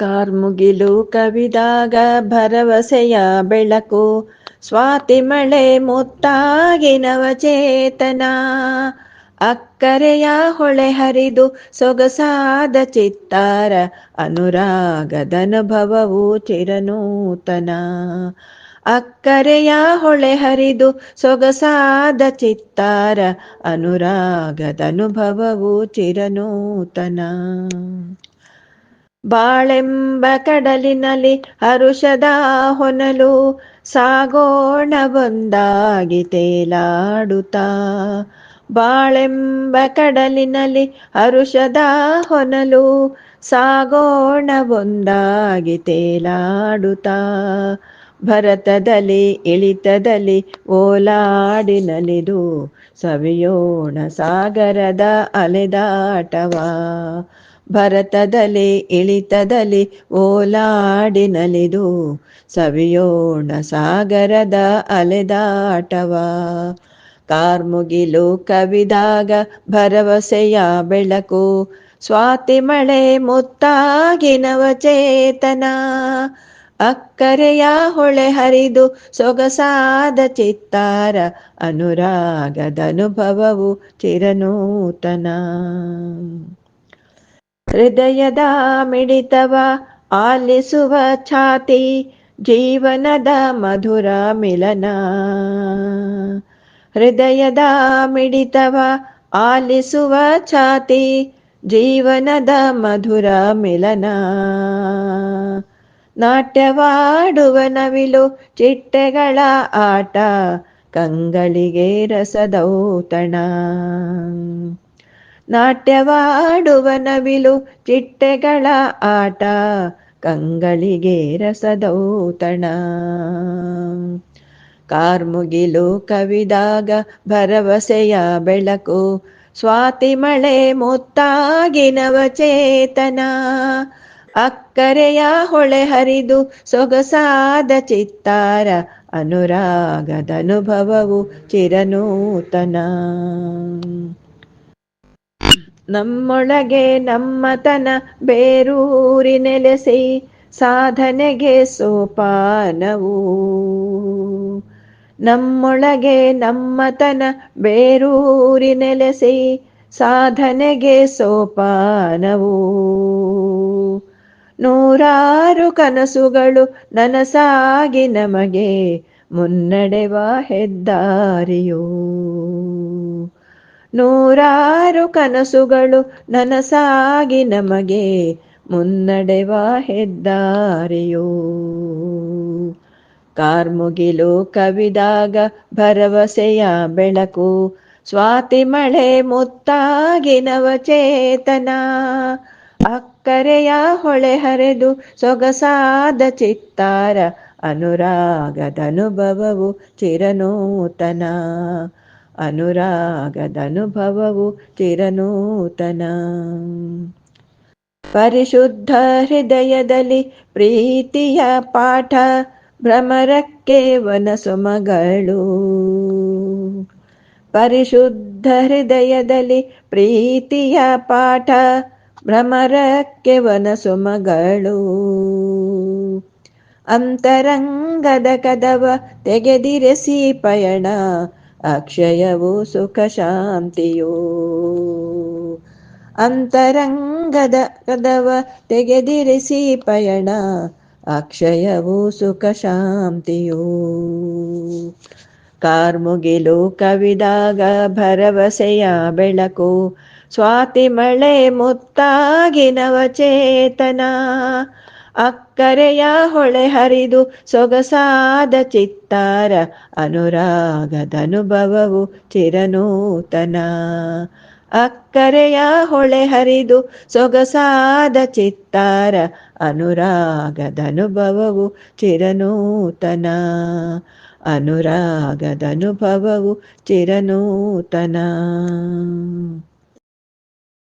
ಕಾರ್ಮುಗಿಲು ಕವಿದಾಗ ಭರವಸೆಯ ಬೆಳಕು, ಸ್ವಾತಿ ಮಳೆ ಮುತ್ತಾಗಿ ನವಚೇತನ ಅಕ್ಕರೆಯ ಹೊಳೆ ಹರಿದು ಸೊಗಸಾದ ಚಿತ್ತಾರ ಅನುರಾಗದನುಭವವು ಚಿರನೂತನ. ಅಕ್ಕರೆಯ ಹೊಳೆ ಹರಿದು ಸೊಗಸಾದ ಚಿತ್ತಾರ ಅನುರಾಗದನುಭವವು ಚಿರನೂತನ. ಬಾಳೆಂಬ ಕಡಲಿನಲ್ಲಿ ಹರುಷದ ಹೊನಲು ಸಾಗೋಣ ಬಂದಾಗಿ ತೇಲಾಡುತ್ತ. ಬಾಳೆಂಬ ಕಡಲಿನಲ್ಲಿ ಹರುಷದ ಹೊನಲು ಸಾಗೋಣ ಬಂದಾಗಿ ತೇಲಾಡುತ್ತ. ಭರತದಲ್ಲಿ, ಇಳಿತದಲ್ಲಿ ಓಲಾಡಿನಲಿದು ಸವಿಯೋಣ ಸಾಗರದ ಅಲೆದಾಟವ. ಭರತದಲ್ಲಿ ಇಳಿತದಲ್ಲಿ ಓಲಾಡಿ ನಲಿದು ಸವಿಯೋಣ ಸಾಗರದ ಅಲೆದಾಟವ. ಕಾರ್ಮುಗಿಲು ಕವಿದಾಗ ಭರವಸೆಯ ಬೆಳಕು, ಸ್ವಾತಿ ಮಳೆ ಮುತ್ತಾಗಿ ನವಚೇತನ ಅಕ್ಕರೆಯ ಹೊಳೆ ಹರಿದು ಸೊಗಸಾದ ಚಿತ್ತಾರ ಅನುರಾಗದನುಭವವು ಚಿರನೂತನ. ಹೃದಯದ ಮಿಡಿತವ ಆಲಿಸುವ ಛಾತಿ ಜೀವನದ ಮಧುರ ಮಿಲನ. ಹೃದಯದ ಮಿಡಿತವ ಆಲಿಸುವ ಛಾತಿ ಜೀವನದ ಮಧುರ ಮಿಲನ. ನಾಟ್ಯವಾಡುವ ನವಿಲು ಚಿಟ್ಟೆಗಳ ಆಟ, ಕಂಗಳಿಗೆ ರಸದೌತಣ. ನಾಟ್ಯವಾಡುವ ನವಿಲು ಚಿಟ್ಟೆಗಳ ಆಟ, ಕಂಗಳಿಗೆ ರಸದೌತಣ. ಕಾರ್ಮುಗಿಲು ಕವಿದಾಗ ಭರವಸೆಯ ಬೆಳಕು ಸ್ವಾತಿ ಮಳೆ ಮುತ್ತಾಗಿ ನವಚೇತನ ಅಕ್ಕರೆಯ ಹೊಳೆ ಹರಿದು ಸೊಗಸಾದ ಚಿತ್ತಾರ ಅನುರಾಗದನುಭವವು ಚಿರನೂತನ. ನಮ್ಮೊಳಗೆ ನಮ್ಮತನ ಬೇರೂರಿ ನೆಲೆಸಿ ಸಾಧನೆಗೆ ಸೋಪಾನವು. ನಮ್ಮೊಳಗೆ ನಮ್ಮತನ ಬೇರೂರಿ ನೆಲೆಸಿ ಸಾಧನೆಗೆ ಸೋಪಾನವು. ನೂರಾರು ಕನಸುಗಳು ನನಸಾಗಿ ನಮಗೆ ಮುನ್ನಡೆವ ಹೆದ್ದಾರಿಯೋ. ನೂರಾರು ಕನಸುಗಳು ನನಸಾಗಿ ನಮಗೆ ಮುನ್ನಡೆವ ಹೆದ್ದಾರಿಯೋ. ಕಾರ್ಮುಗಿಲು ಕವಿದಾಗ ಭರವಸೆಯ ಬೆಳಕು, ಸ್ವಾತಿ ಮಳೆ ಮುತ್ತಾಗಿ ನವಚೇತನ ಅಕ್ಕರೆಯ ಹೊಳೆ ಹರಿದು ಸೊಗಸಾದ ಚಿತ್ತಾರ ಅನುರಾಗದನುಭವವು ಚಿರನೂತನ. ಅನುರಾಗದನುಭವವು ಚಿರನೂತನ. ಪರಿಶುದ್ಧ ಹೃದಯದಲ್ಲಿ ಪ್ರೀತಿಯ ಪಾಠ, ಭ್ರಮರಕ್ಕೆ ವನಸುಮಗಳು ಪರಿಶುದ್ಧ ಹೃದಯದಲ್ಲಿ ಪ್ರೀತಿಯ ಪಾಠ, ಭ್ರಮರಕ್ಕೆ ವನಸುಮಗಳು ಅಂತರಂಗದ ಕದವ ತೆಗೆದಿರೆಸಿ ಪಯಣ ಅಕ್ಷಯವು ಸುಖ ಶಾಂತಿಯೋ ಅಂತರಂಗದ ಕದವ ತೆಗೆದಿರಿಸಿ ಪಯಣ ಅಕ್ಷಯವು ಸುಖ ಶಾಂತಿಯೋ ಕಾರ್ಮುಗಿಲು ಕವಿದಾಗ ಭರವಸೆಯ ಬೆಳಕು ಸ್ವಾತಿ ಮಳೆ ಮುತ್ತಾಗಿ ನವಚೇತನ ಅಕ್ಕರೆಯ ಹೊಳೆ ಹರಿದು ಸೊಗಸಾದ ಚಿತ್ತಾರ ಅನುರಾಗದನುಭವವು ಚಿರನೂತನ. ಅಕ್ಕರೆಯ ಹೊಳೆ ಹರಿದು ಸೊಗಸಾದ ಚಿತ್ತಾರ ಅನುರಾಗದನುಭವವು ಚಿರನೂತನ. ಅನುರಾಗದನುಭವವು ಚಿರನೂತನ.